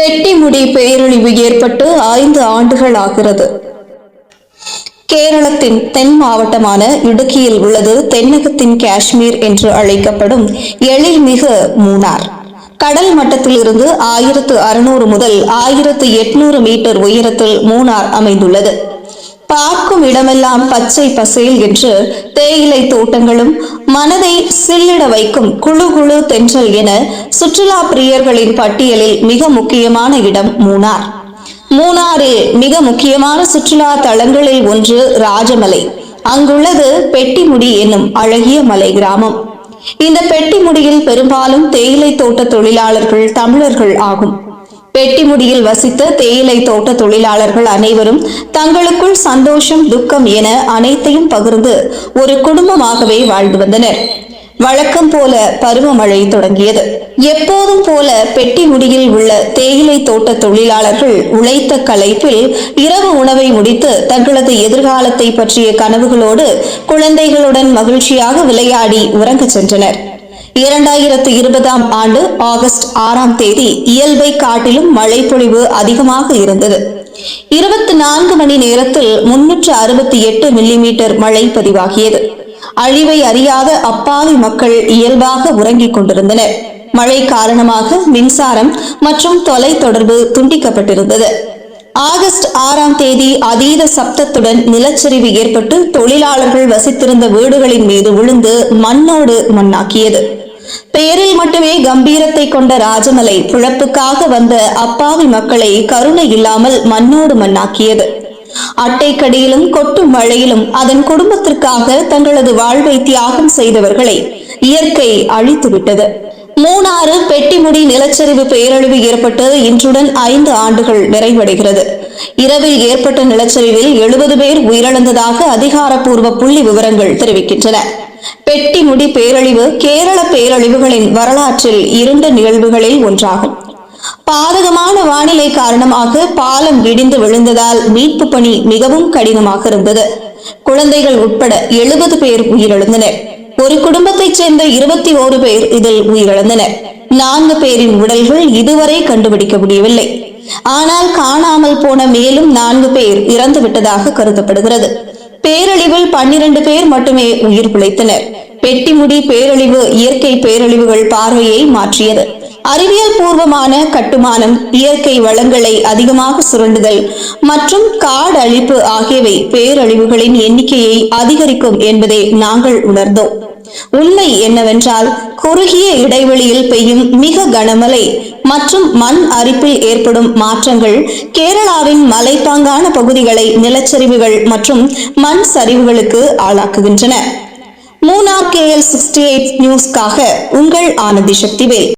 பெட்டிமுடி பேரழிவு ஏற்பட்டு ஐந்து ஆண்டுகள் ஆகிறது கேரளத்தின் தென் மாவட்டமான இடுக்கியில் உள்ளது தென்னகத்தின் காஷ்மீர் என்று அழைக்கப்படும் எழில்மிகு மூனார். கடல் மட்டத்திலிருந்து ஆயிரத்து அறுநூறு முதல் ஆயிரத்து எட்நூறு மீட்டர் உயரத்தில் மூனார் அமைந்துள்ளது. பார்க்கும் இடமெல்லாம் பச்சை பசேல் என்று தேயிலை தோட்டங்களும் மனதை சில்லிட வைக்கும் குழு குழு தென்றல் என சுற்றுலா பிரியர்களின் பட்டியலில் மிக முக்கியமான இடம் மூனார். மூணாறில் மிக முக்கியமான சுற்றுலா தலங்களில் ஒன்று ராஜமலை. அங்குள்ளது பெட்டிமுடி என்னும் அழகிய மலை கிராமம். இந்த பெட்டிமுடியில் பெரும்பாலும் தேயிலை தோட்ட தொழிலாளர்கள் தமிழர்கள் ஆகும். பெட்டிமுடியில் வசித்த தேயிலை தோட்ட தொழிலாளர்கள் அனைவரும் தங்களுக்குள் சந்தோஷம் துக்கம் என அனைத்தையும் பகிர்ந்து ஒரு குடும்பமாகவே வாழ்ந்து வந்தனர். வழக்கம் போல பருவமழை தொடங்கியது. எப்போதும் போல பெட்டிமுடியில் உள்ள தேயிலை தோட்ட தொழிலாளர்கள் உழைத்த களைப்பில் இரவு உணவை முடித்து தங்களது எதிர்காலத்தை பற்றிய கனவுகளோடு குழந்தைகளுடன் மகிழ்ச்சியாக விளையாடி உறங்கச் சென்றனர். இரண்டாயிரத்து இருபதாம் ஆண்டு ஆகஸ்ட் ஆறாம் தேதி இயல்பை காட்டிலும் மழைப்பொழிவு அதிகமாக இருந்தது. இருபத்தி நான்கு மணி நேரத்தில் முன்னூற்று அறுபத்தி எட்டு மில்லிமீட்டர் மழை பதிவாகியது. அழிவை அறியாத அப்பாவி மக்கள் இயல்பாக உறங்கிக் கொண்டிருந்தனர். மழை காரணமாக மின்சாரம் மற்றும் தொலை தொடர்பு துண்டிக்கப்பட்டிருந்தது. ஆகஸ்ட் ஆறாம் தேதி அதீத சப்தத்துடன் நிலச்சரிவு ஏற்பட்டு தொழிலாளர்கள் வசித்திருந்த வீடுகளின் மீது விழுந்து மண்ணோடு மண்ணாக்கியது. பெயரில் மட்டுமே கம்பீரத்தை கொண்ட ராஜமலை பிழப்புக்காக வந்த அப்பாவி மக்களை கருணை இல்லாமல் மண்ணோடு மண்ணாக்கியது. அட்டைக்கடியிலும் கொட்டும் மழையிலும் அதன் குடும்பத்திற்காக தங்களது வாழ்வை தியாகம் செய்தவர்களை இயற்கை அழித்துவிட்டது மூணாறு பெட்டிமுடி நிலச்சரிவு பேரழிவு ஏற்பட்டு இன்றுடன் ஐந்து ஆண்டுகள் நிறைவடைகிறது. இரவில் ஏற்பட்ட நிலச்சரிவில் எழுபது பேர் உயிரிழந்ததாக அதிகாரப்பூர்வ புள்ளி விவரங்கள் தெரிவிக்கின்றன. பெட்டிமுடி பேரழிவு கேரள பேரழிவுகளின் வரலாற்றில் இரண்டு நிகழ்வுகளில் ஒன்றாகும். பாதகமான வானிலை காரணமாக பாலம் இடிந்து விழுந்ததால் மீட்பு பணி மிகவும் கடினமாக இருந்தது. குழந்தைகள் உட்பட எழுபது பேர் உயிரிழந்தனர். ஒரு குடும்பத்தைச் சேர்ந்த இருபத்தி ஓரு பேர் இதில் உயிரிழந்தனர். நான்கு பேரின் உடல்கள் இதுவரை கண்டுபிடிக்க முடியவில்லை ஆனால் காணாமல் போன மேலும் நான்கு பேர் இறந்து விட்டதாக கருதப்படுகிறது. பேரழிவில் பன்னிரண்டு பேர் மட்டுமே உயிர் பிழைத்தனர். பெட்டிமுடி பேரழிவு இயற்கை பேரழிவுகள் பார்வையை மாற்றியது. அறிவியல் பூர்வமான கட்டுமானம் இயற்கை வளங்களை அதிகமாக சுரண்டுதல் மற்றும் காடழிப்பு ஆகியவை பேரழிவுகளின் எண்ணிக்கையை அதிகரிக்கும் என்பதை நாங்கள் உணர்ந்தோம். உண்மை என்னவென்றால் குறுகிய இடைவெளியில் பெய்யும் மிக கனமழை மற்றும் மண் அரிப்பில் ஏற்படும் மாற்றங்கள் கேரளாவின் மலைப்பாங்கான பகுதிகளை நிலச்சரிவுகள் மற்றும் மண் சரிவுகளுக்கு ஆளாக்குகின்றன. மூணாக கே எல் சிக்ஸ்டி எயிட் நியூஸ்க்காக உங்கள் ஆனந்தி சக்திவேல்.